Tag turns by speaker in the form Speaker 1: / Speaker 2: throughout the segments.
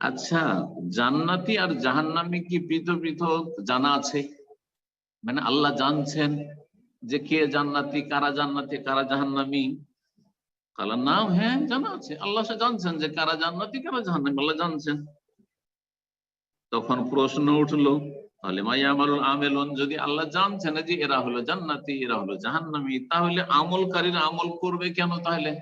Speaker 1: আচ্ছা মানে আল্লাহ জানছেন যে কে কারা কারা নাম হ্যাঁ জানা আছে। আল্লাহ জানছেন যে কারা জানছেন। তখন প্রশ্ন উঠল তাহলে মাইয়া আমলুল আমেলন, যদি আল্লাহ জানছেন যে এরা হলো জান্নাতি, এরা হলো জাহান্নামী, তাহলে আমলকারীরা আমল করবে কেন তাহলে?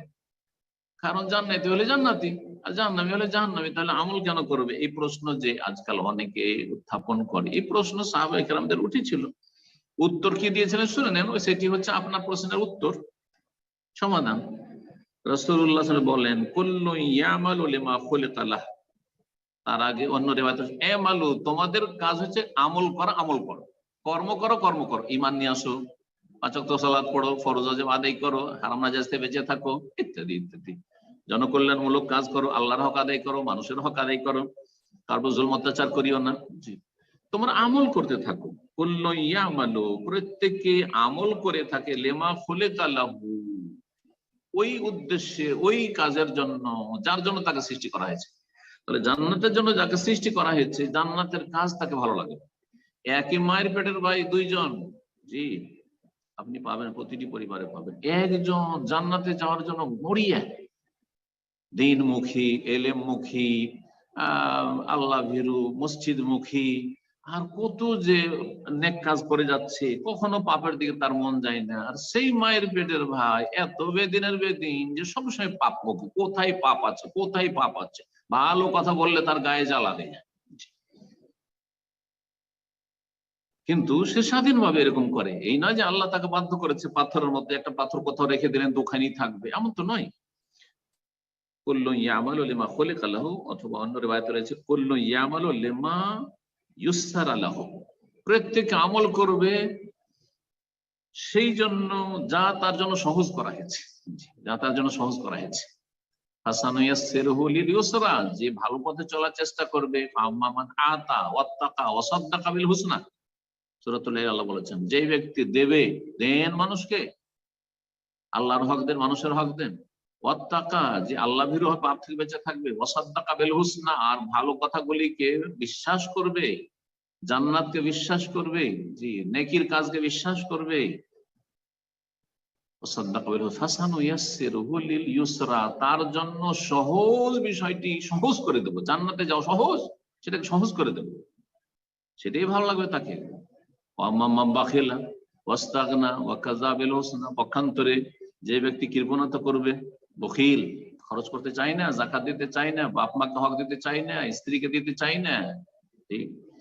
Speaker 1: কারণ জান্নাতি হলে জান্নাতি, আর জাহান্নামী হলে জাহান্নামী, তাহলে আমল কেন করবে? এই প্রশ্ন যে আজকাল অনেকে উত্থাপন করে, এই প্রশ্ন সাহাবাহিকরামদের উঠেছিল। উত্তর কি দিয়েছিলেন শুনে নেন সেটি হচ্ছে আপনার প্রশ্নের উত্তর। সমাধান। রসুল্লাহ বলেন কুল্লু ইয়ামালু লিমা খুলিকালাহ তার আগে অন্য রেবায়ত এমালু তোমাদের কাজ হচ্ছে আমল করা, আমল করো। কর্ম করো কর্ম করো। ইমান নিয়ে আসো। পাচক সালাদ পড়ো, ফরজ আদায় করো, হারাম নাজাজ থেকে বেঁচে থাকো, ইত্যাদি ইত্যাদি। জনকল্যাণমূলক কাজ করো, আল্লাহর হক আদায় করো, মানুষের হক আদায় করো। কারও জুল অত্যাচার করিও না। জি। তোমরা আমল করতে থাকো। কুল্ল ইয়ামালু, প্রত্যেকে আমল করে থাকে, লেমা ফুলে কালাহু ওই উদ্দেশ্যে, ওই কাজের জন্য, যার জন্য তাকে সৃষ্টি করা হয়েছে। তাহলে জান্নাতের জন্য যাকে সৃষ্টি করা হয়েছে, জান্নাতের কাজ তাকে ভালো লাগে। একই মায়ের পেটের ভাই দুইজন। জি, আপনি পাবেন, প্রতিটি পরিবারে পাবেন। একজন জান্নাতে যাওয়ার জন্য মরিয়া। দিনমুখী, এলেমমুখী, আহ আল্লাহ ভীরু মসজিদ মুখী আর কত যে নেক কাজ করে যাচ্ছে, কখনো পাপের দিকে তার মন যায় না। আর সেই মায়ের পেটের ভাই, এত বেদিনের বেদিন যে সবসময় পাপ মুখী কোথায় পাপ আছে? কোথায় পাপ আছে? ভালো কথা বললে তার গায়ে জ্বালা যায় কিন্তু সে স্বাধীনভাবে এরকম করে। এই নয় যে আল্লাহ তাকে বাধ্য করেছে পাথরের মধ্যে একটা পাথর কোথাও রেখে দিলেন দোকানি থাকবে, এমন তো নয়। ইয়ামাল লেমা খোলে কালাহ অথবা অন্য রেবায়ত রয়েছে, কল্লু ইয়ামাল লেমা ইউসার আলাহ প্রত্যেক আমল করবে সেই জন্য যা তার জন্য সহজ করা হয়েছে। যা তার জন্য সহজ করা হয়েছে। যে ভালো পথে চলার চেষ্টা করবে বলেছেন, যে ব্যক্তি দেবে দেন মানুষকে, আল্লাহর হক দেন, মানুষের হক দেন, ওয়াত্তাকা, যে আল্লাহ বেঁচে থাকবে, ওয়াসাদ্দাকা বিল হুসনা আর ভালো কথাগুলিকে বিশ্বাস করবে, জান্নাতকে বিশ্বাস করবে, জি, নেকির কাজকে বিশ্বাস করবে তার জন্য সহজ বিষয়টি সহজ করে দেবো। জান্নাতে যাও সহজ, সেটাকে সহজ করে দেবো। সেটাই ভালো লাগবে তাকে। পক্ষান্তরে যে ব্যক্তি কৃপণতা করবে বকিল খরচ করতে চাই না জাকাত দিতে চাই না বাপ মাকে হক দিতে চাই না, স্ত্রীকে দিতে চাই না ঠিক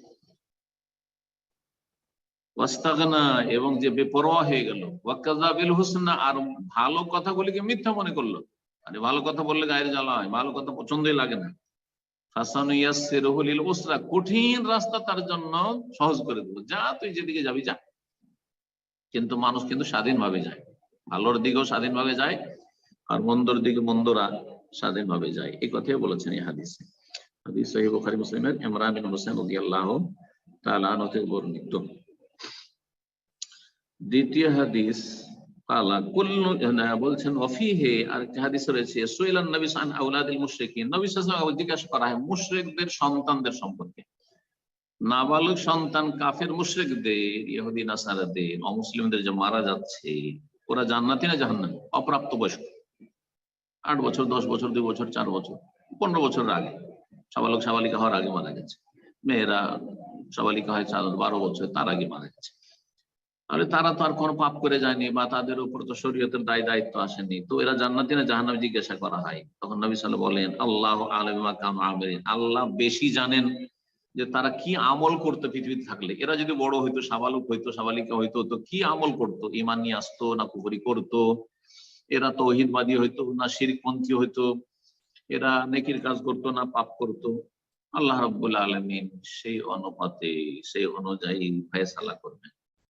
Speaker 1: ওয়াস্তাগনা এবং যে বেপরোয়া হয়ে গেল। ওয়াকাজাবিল হুসনা আর ভালো কথাগুলিকে মিথ্যা মনে করল। আরে ভালো কথা বললে গায়ের জ্বালা হয়, ভালো কথা পছন্দই লাগে না। কঠিন রাস্তা তার জন্য সহজ করে দেবো যা তুই যেদিকে যাবি যা। কিন্তু মানুষ কিন্তু স্বাধীনভাবে যায়। ভালোর দিকেও স্বাধীনভাবে যায়, আর মন্দর দিকে মন্দরা স্বাধীনভাবে যায়। এই কথাই বলেছেন এই হাদিসে। হাদিস সহিহ বুখারী, মুসলিমের, ইমরান বিন হোসেন রাদিয়াল্লাহু তাআলা নতে বর্ণিত। দ্বিতীয় হাদিস, কালা কুল্লু বলছেন, অফিহে আর হাদিস রয়েছে সুইলান নবী সান আউলাদিল মুশরিকিন। নবী সাল্লাল্লাহু জিজ্ঞাসা করা হয়, মুশরিকদের সন্তানদের সম্পর্কে? নাবালক সন্তান কাফের মুশরিকদের, ইহুদি, নাসারাদের, অমুসলিমদের যে মারা যাচ্ছে, ওরা জান্নাতি না জাহান্নামী? অপ্রাপ্ত বয়স্ক আট বছর, দশ বছর, দুই বছর, চার বছর, পনেরো বছরের আগে। সাবালক সাবালিকা হওয়ার আগে মারা গেছে। মেয়েরা সাবালিকা হয় চার, বারো বছর, তার আগে মারা গেছে। তাহলে তারা তো আর কোনো পাপ করে যায়নি বা তাদের উপর তো শরীয়তের দায় দায়িত্ব আসেনি। তো এরা জান্নাতি না জাহান্নামে জিজ্ঞাসা করা হয়। তখন নবী সাল্লাহ বলেন, আল্লাহ আমেরিন আল্লাহ বেশি জানেন যে তারা কি আমল করতো পৃথিবীতে থাকলে। এরা যদি বড় হইতো, সাবালক হইতো, সাবালিকা হইতো, তো কি আমল করতো? ইমান নিয়ে আসতো না পুকুরি করতো? এরা তো অহিদবাদী হইতো, না শিরপন্থী হইতো। এরা নেকির কাজ করতো, না পাপ করতো। আল্লাহ রব্বুল আলমিন সেই অনুপাতে, সেই অনুযায়ী ফয়সালা করবেন।